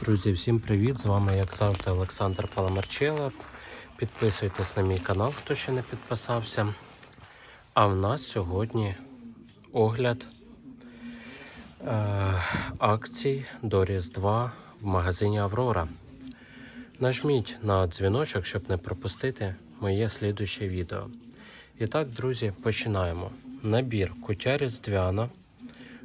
Друзі, всім привіт! З вами, як завжди, Олександр Паламарчела. Підписуйтесь на мій канал, хто ще не підписався. А в нас сьогодні огляд е, акцій до Різдва в магазині Аврора. Нажміть на дзвіночок, щоб не пропустити моє слідуще відео. І так, друзі, починаємо. Набір кутя різдвяна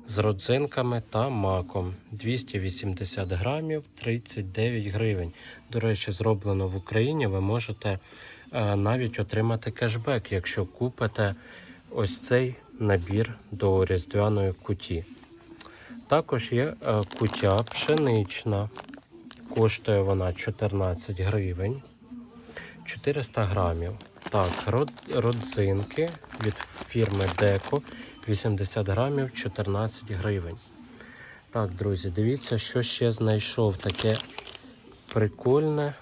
з родзинками та маком 280 грамів 39 гривень. До речі, зроблено в Україні. Ви можете е, навіть отримати кешбек, якщо купите ось цей набір до різдвяної куті. Також є е, кутя пшенична. Коштує вона 14 гривень 400 грамів. Так, род- родзинки від фірми Деко 80 грамів 14 гривень. Так, друзі, дивіться, що ще знайшов. Таке прикольне.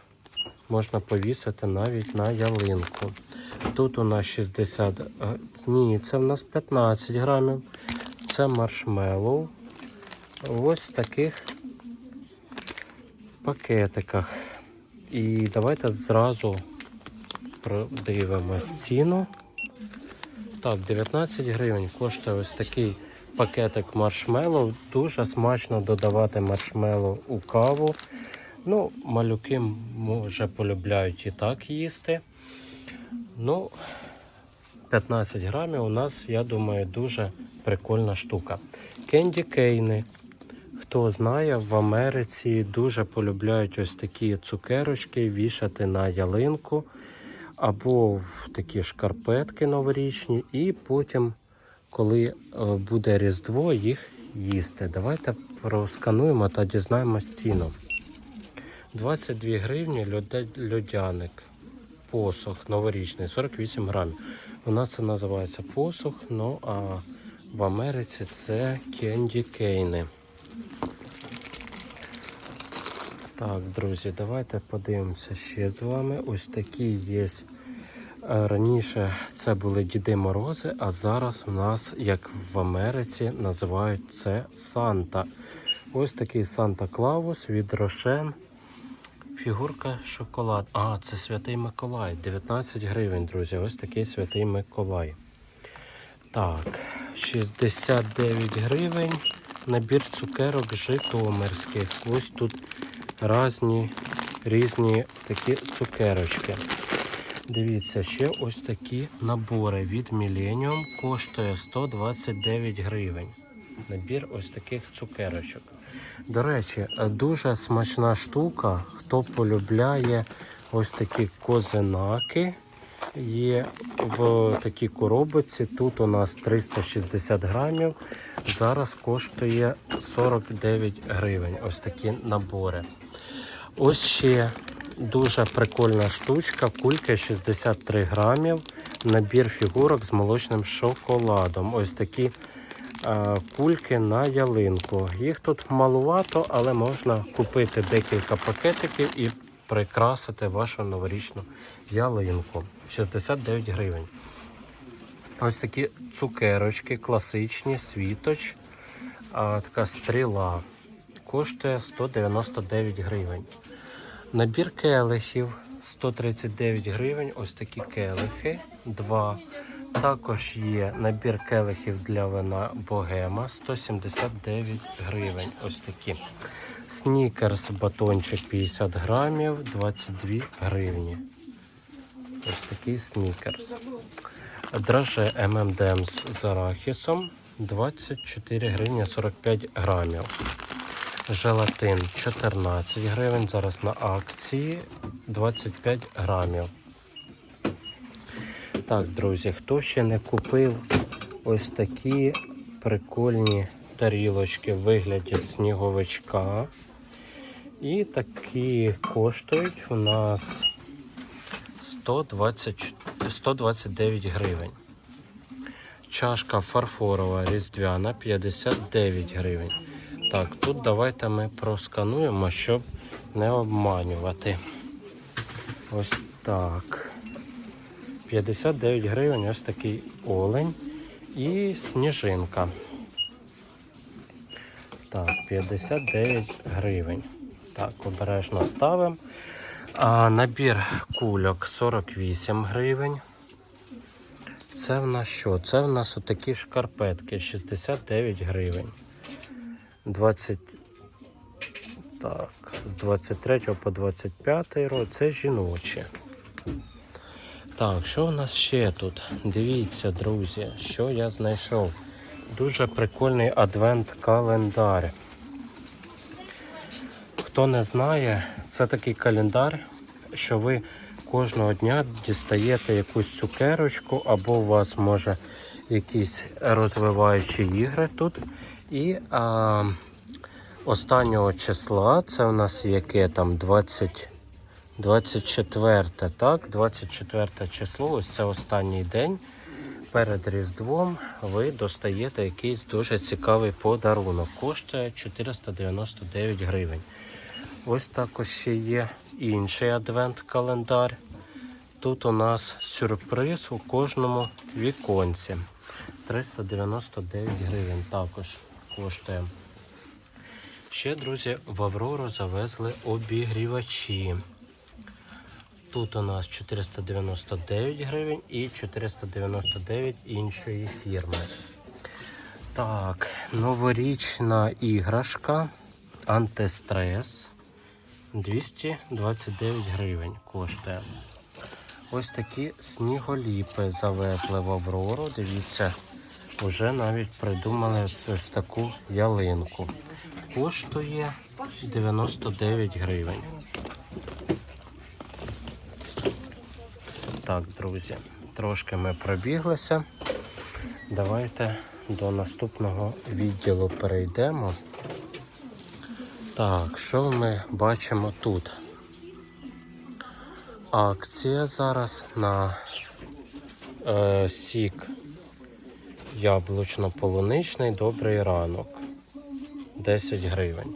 Можна повісити навіть на ялинку. Тут у нас 60. е, Ні, це в нас 15 грамів. Це маршмеллоу. Ось в таких пакетиках. І давайте зразу продивимось ціну. Так, 19 гривень коштує ось такий пакетик маршмеллоу. Дуже смачно додавати маршмеллоу у каву. Ну, малюки може полюбляють і так їсти. Ну, 15 грамів у нас, я думаю, дуже прикольна штука. Кенді кейни. Хто знає, в Америці дуже полюбляють ось такі цукерочки вішати на ялинку або в такі шкарпетки новорічні, і потім, коли е, буде Різдво, їх їсти. Давайте проскануємо та дізнаємось ціну. 22 гривні льодяник. Посох новорічний, 48 грамів. У нас це називається посох, ну а в Америці це кенді кейни. Так, друзі, давайте подивимося ще з вами. Ось такі є. Е, Раніше це були Діди Морози, а зараз у нас, як в Америці, називають це Санта. Ось такий Санта Клаус від Рошен. Фігурка шоколад. А, це Святий Миколай. 19 гривень, друзі. Ось такий Святий Миколай. Так, 69 гривень. Набір цукерок житомирських. Ось тут різні, різні такі цукерочки. Дивіться, ще ось такі набори від Millennium коштує 129 гривень. Набір ось таких цукерочок. До речі, дуже смачна штука. Хто полюбляє ось такі козинаки. Є в такій коробці. Тут у нас 360 грамів. Зараз коштує 49 гривень. Ось такі набори. Ось ще дуже прикольна штучка. Кулька 63 грамів. Набір фігурок з молочним шоколадом. Ось такі е, кульки на ялинку. Їх тут малувато, але можна купити декілька пакетиків і прикрасити вашу новорічну ялинку. 69 гривень. Ось такі цукерочки, класичні, світоч, а, така стріла. Коштує 199 гривень. Набір келихів 139 гривень. Ось такі келихи. Два. Також є набір келихів для вина Богема 179 гривень. Ось такі. Снікерс батончик 50 грамів 22 гривні. Ось такий снікерс. Драже M&M's з арахісом 24 гривні 45 грамів. Желатин 14 гривень. Зараз на акції 25 грамів. Так, друзі, хто ще не купив ось такі прикольні тарілочки в вигляді сніговичка. І такі коштують у нас 120, 129 гривень. Чашка фарфорова різдвяна 59 гривень. Так, тут давайте ми проскануємо, щоб не обманювати. Ось так. 59 гривень, ось такий олень і сніжинка. Так, 59 гривень. Так, обережно ставимо. А, набір кульок 48 гривень. Це в нас що? Це в нас отакі шкарпетки 69 гривень. 20... Так, з 23 по 25 рок це жіночі. Так, що в нас ще тут? Дивіться, друзі, що я знайшов. Дуже прикольний адвент-календар. Хто не знає, це такий календар, що ви кожного дня дістаєте якусь цукерочку, або у вас може якісь розвиваючі ігри тут. І а, останнього числа, це у нас яке там 20, 24, так? 24 число, ось це останній день. Перед Різдвом ви достаєте якийсь дуже цікавий подарунок. Коштує 499 гривень. Ось також ще є інший адвент-календар. Тут у нас сюрприз у кожному віконці. 399 гривень також коштує. Ще, друзі, в Аврору завезли обігрівачі. Тут у нас 499 гривень і 499 іншої фірми. Так, новорічна іграшка антистрес 229 гривень коштує. Ось такі сніголіпи завезли в Аврору. Дивіться, вже навіть придумали ось таку ялинку. Коштує 99 гривень. Так, друзі, трошки ми пробіглися. Давайте до наступного відділу перейдемо. Так, що ми бачимо тут? Акція зараз на е, сік яблучно-полуничний добрий ранок. 10 гривень.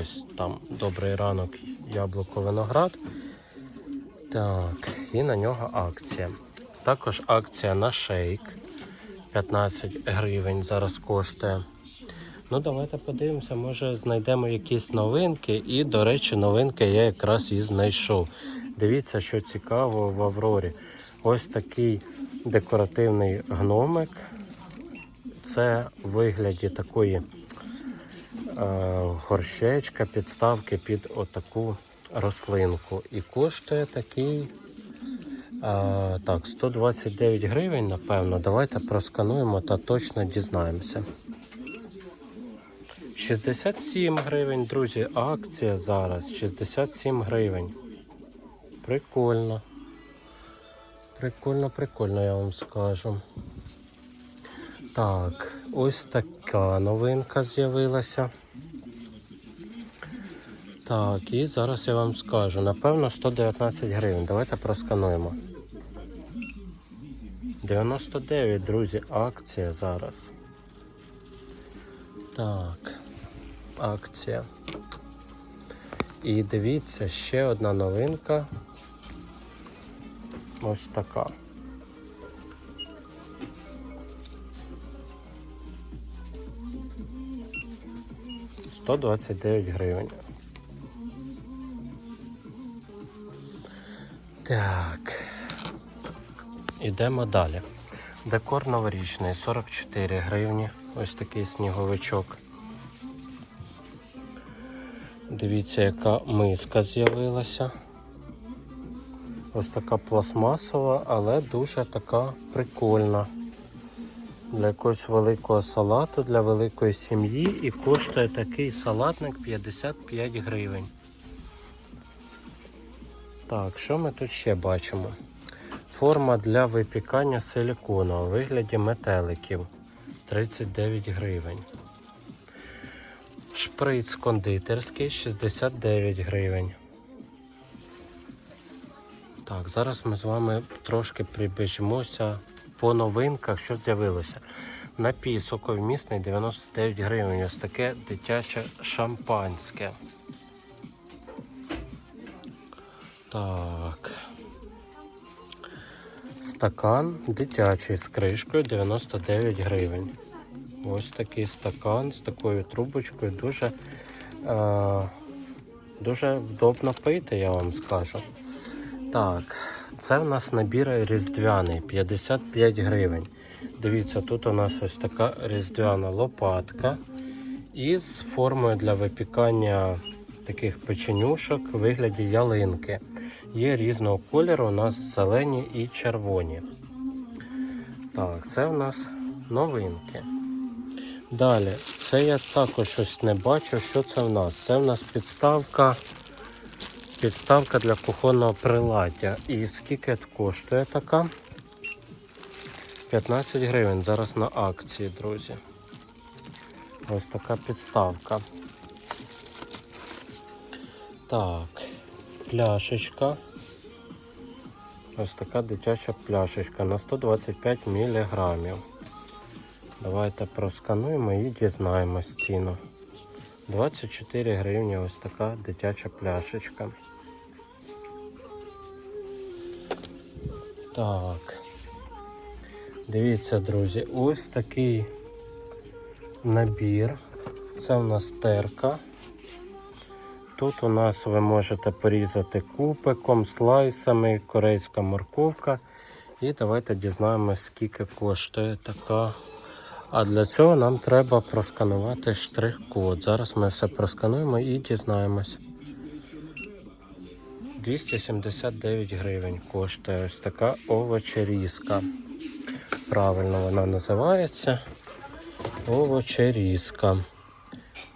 Ось там добрий ранок яблуко виноград. Так, і на нього акція. Також акція на шейк 15 гривень зараз коштує. Ну, давайте подивимося, може знайдемо якісь новинки. І, до речі, новинки я якраз і знайшов. Дивіться, що цікаво в Аврорі. Ось такий декоративний гномик. Це в вигляді такої е, горщечка, підставки під отаку рослинку. І коштує такий е, так, 129 гривень, напевно. Давайте проскануємо та точно дізнаємося. 67 гривень, друзі, акція зараз. 67 гривень. Прикольно. Прикольно, прикольно, я вам скажу. Так, ось така новинка з'явилася. Так, і зараз я вам скажу. Напевно, 119 гривень. Давайте проскануємо. 99, друзі, акція зараз. Так, акція. І дивіться, ще одна новинка. Ось така. Сто двадцять дев'ять гривень. Так. Ідемо далі. Декор новорічний 44 гривні. Ось такий сніговичок. Дивіться, яка миска з'явилася. Ось така пластмасова, але дуже така прикольна. Для якогось великого салату, для великої сім'ї і коштує такий салатник 55 гривень. Так, що ми тут ще бачимо? Форма для випікання силікону у вигляді метеликів 39 гривень. Шприц кондитерський 69 гривень. Так, зараз ми з вами трошки прибіжмося по новинках, що з'явилося. Напій соковмісний 99 гривень. Ось таке дитяче шампанське. Так. Стакан дитячий з кришкою 99 гривень. Ось такий стакан з такою трубочкою дуже е, Дуже вдобно пити, я вам скажу. Так, це в нас набір різдвяний 55 гривень. Дивіться, тут у нас ось така різдвяна лопатка із формою для випікання таких печенюшок у вигляді ялинки. Є різного кольору, у нас зелені і червоні. Так, це в нас новинки. Далі, це я також щось не бачу, що це в нас. Це в нас підставка. Підставка для кухонного приладдя. І скільки коштує така? 15 гривень. Зараз на акції, друзі. Ось така підставка. Так, пляшечка. Ось така дитяча пляшечка на 125 міліграмів. Давайте проскануємо і дізнаємось ціну. 24 гривні ось така дитяча пляшечка. Так. Дивіться, друзі, ось такий набір. Це у нас терка. Тут у нас ви можете порізати купиком, слайсами, корейська морковка. І давайте дізнаємось, скільки коштує така. А для цього нам треба просканувати штрих-код. Зараз ми все проскануємо і дізнаємось. 279 гривень коштує ось така овочерізка. Правильно вона називається. Овочерізка.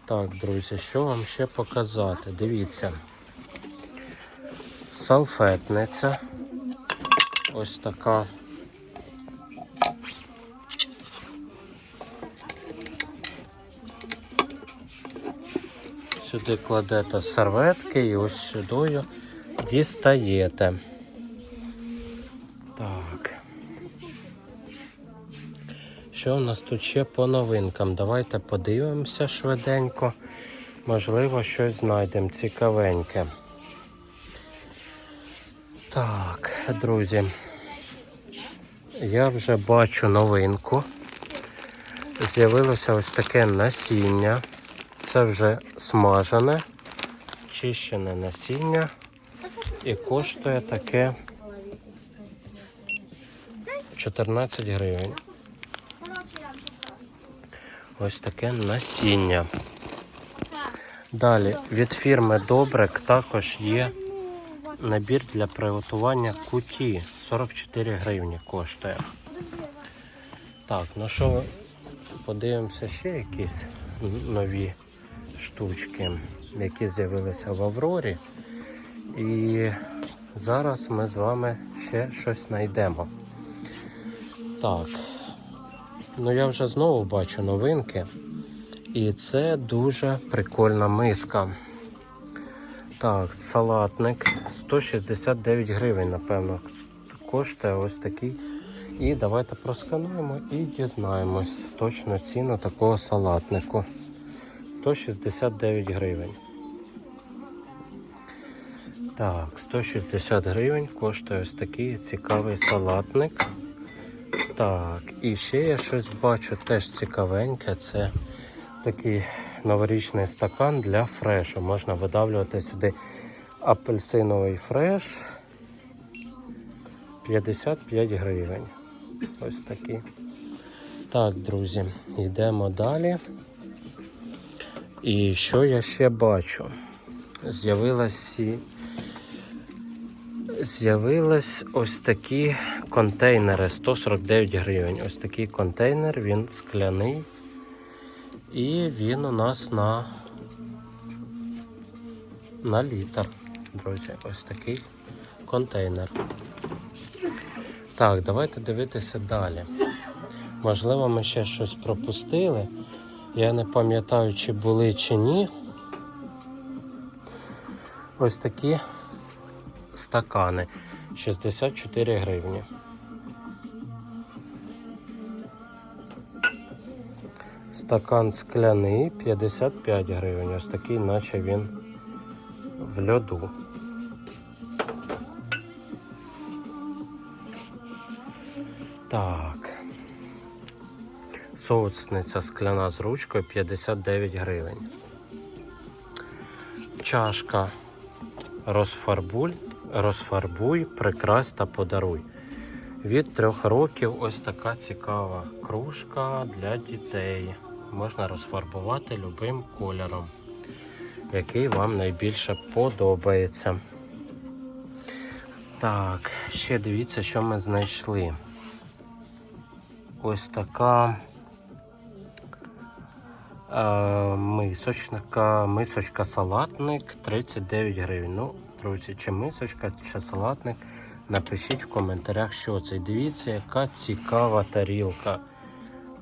Так, друзі, що вам ще показати? Дивіться. Салфетниця. Ось така. Сюди кладете серветки і ось сюди дістаєте. Так. Що у нас тут ще по новинкам? Давайте подивимося швиденько. Можливо, щось знайдемо цікавеньке. Так, друзі. Я вже бачу новинку. З'явилося ось таке насіння. Це вже смажене, чищене насіння. І коштує таке 14 гривень. Ось таке насіння. Далі від фірми Добрик також є набір для приготування куті. 44 гривні коштує. Так, ну що, подивимося ще якісь нові штучки, які з'явилися в Аврорі. І зараз ми з вами ще щось знайдемо. Так. Ну я вже знову бачу новинки. І це дуже прикольна миска. Так, салатник 169 гривень, напевно, коштує ось такий. І давайте проскануємо і дізнаємось точну ціну такого салатнику. 169 гривень. Так, 160 гривень коштує ось такий цікавий салатник. Так, і ще я щось бачу теж цікавеньке. Це такий новорічний стакан для фрешу. Можна видавлювати сюди апельсиновий фреш 55 гривень. Ось такий. Так, друзі, йдемо далі. І що я ще бачу? З'явилась З'явились ось такі контейнери 149 гривень. Ось такий контейнер, він скляний. І він у нас на на літр, друзі. Ось такий контейнер. Так, давайте дивитися далі. Можливо, ми ще щось пропустили. Я не пам'ятаю, чи були, чи ні. Ось такі стакани 64 гривні. Стакан скляний 55 гривень. Ось такий, наче він в льоду. Так. Соусниця скляна з ручкою 59 гривень. чашка розфарбуй, розфарбуй, прикрась та подаруй. Від трьох років ось така цікава кружка для дітей. Можна розфарбувати любим кольором, який вам найбільше подобається. Так, ще дивіться, що ми знайшли. Ось така е, мисочка, мисочка салатник 39 гривень. Ну, друзі, чи мисочка, чи салатник. Напишіть в коментарях, що це. Дивіться, яка цікава тарілка.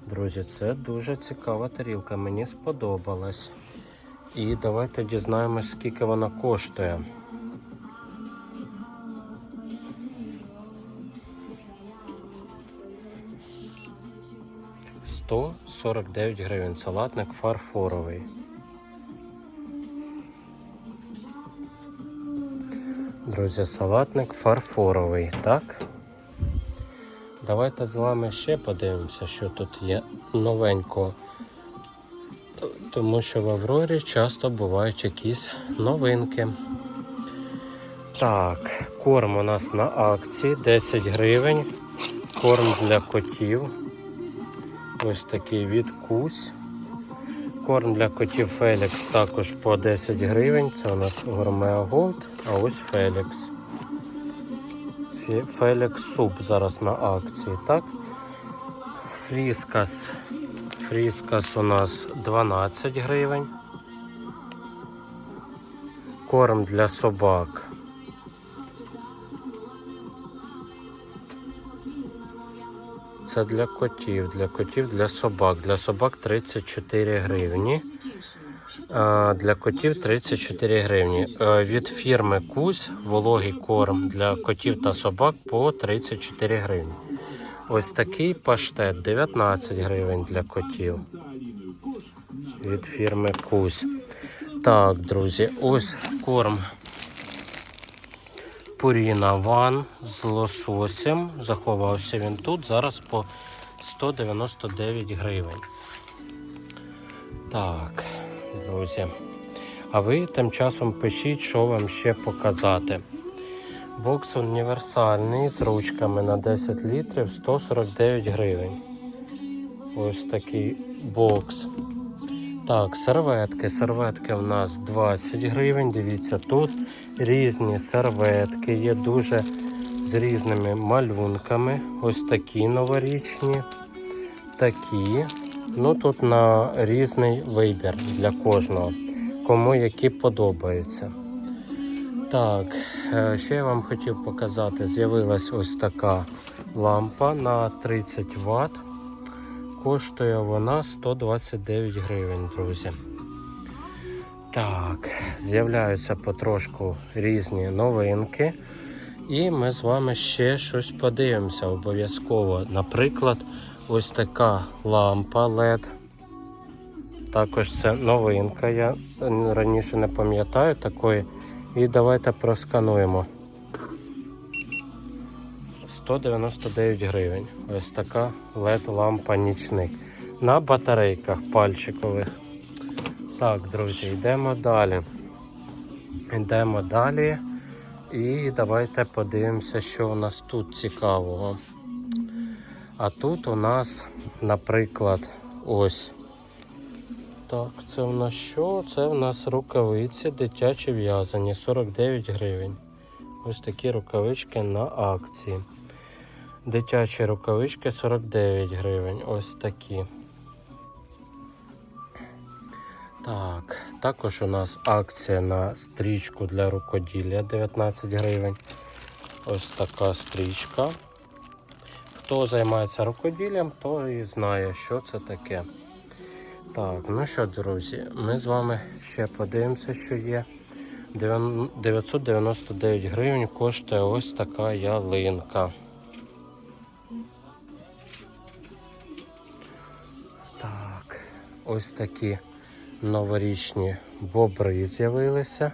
Друзі, це дуже цікава тарілка. Мені сподобалась. І давайте дізнаємось, скільки вона коштує. Сто сорок дев'ять гривень. Салатник фарфоровий. Друзі, салатник фарфоровий, так? Давайте з вами ще подивимося, що тут є новенького. Тому що в Аврорі часто бувають якісь новинки. Так, корм у нас на акції 10 гривень. Корм для котів. Ось такий від Кусь. Корм для котів Фелікс також по 10 гривень. Це у нас Гурмеа Голд, а ось Фелікс. Фелікс суп зараз на акції, так? Фріскас. Фріскас у нас 12 гривень. Корм для собак. Це для котів, для котів, для собак. Для собак 34 гривні. Для котів 34 гривні. Е, Від фірми Кусь вологий корм для котів та собак по 34 гривні. Ось такий паштет 19 гривень для котів. Від фірми Кусь. Так, друзі, ось корм Purina One з лососем. Заховався він тут. Зараз по 199 гривень. Так, друзі. А ви тим часом пишіть, що вам ще показати. Бокс універсальний з ручками на 10 літрів 149 гривень. Ось такий бокс. Так, серветки. Серветки у нас 20 гривень. Дивіться, тут різні серветки, є дуже з різними малюнками. Ось такі новорічні, такі. Ну тут на різний вибір для кожного, кому які подобаються. Так, е, ще я вам хотів показати, з'явилась ось така лампа на 30 Вт. Коштує вона 129 гривень, друзі. Так, з'являються потрошку різні новинки. І ми з вами ще щось подивимося обов'язково. Наприклад, ось така лампа LED. Також це новинка. Я раніше не пам'ятаю такої. І давайте проскануємо. 199 гривень. Ось така LED лампа нічник. На батарейках пальчикових. Так, друзі, йдемо далі. Йдемо далі. І давайте подивимося, що у нас тут цікавого. А тут у нас, наприклад, ось. Так, це у нас що? Це у нас рукавиці дитячі в'язані 49 гривень. Ось такі рукавички на акції. Дитячі рукавички 49 гривень. Ось такі. Так, також у нас акція на стрічку для рукоділля 19 гривень. Ось така стрічка. Хто займається рукоділлям, той і знає, що це таке. Так, ну що, друзі, ми з вами ще подивимося, що є. 999 гривень коштує ось така ялинка. Ось такі новорічні бобри з'явилися.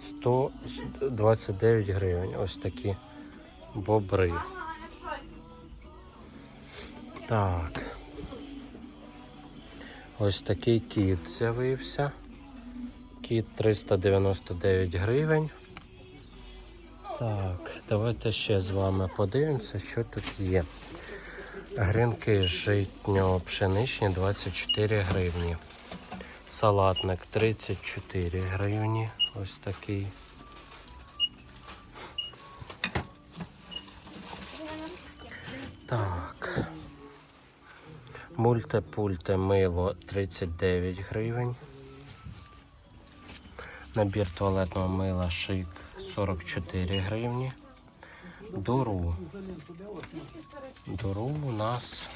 129 гривень. Ось такі бобри. Так. Ось такий кіт з'явився. Кіт 399 гривень. Так, давайте ще з вами подивимося, що тут є. Гринки житньо-пшеничні 24 гривні. Салатник 34 гривні. Ось такий. Так. Мультипульте мило 39 гривень. Набір туалетного мила шик 44 гривні. Дуру. Дуру у нас.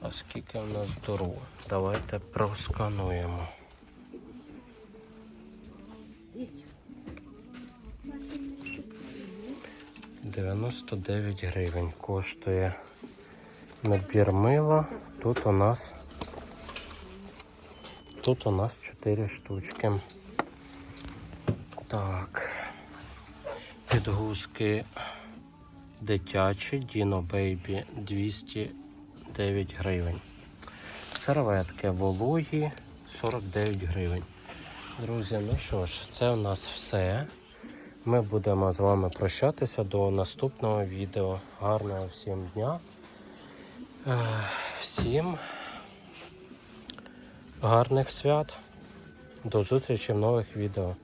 А скільки у нас дуру? Давайте проскануємо. 99 гривень коштує набір мила. Тут у нас тут у нас 4 штучки. Так. Підгузки дитячі Dino Baby 209 гривень. Серветки вологі 49 гривень. Друзі, ну що ж, це у нас все. Ми будемо з вами прощатися до наступного відео. Гарного всім дня. Е, Всім гарних свят. До зустрічі в нових відео.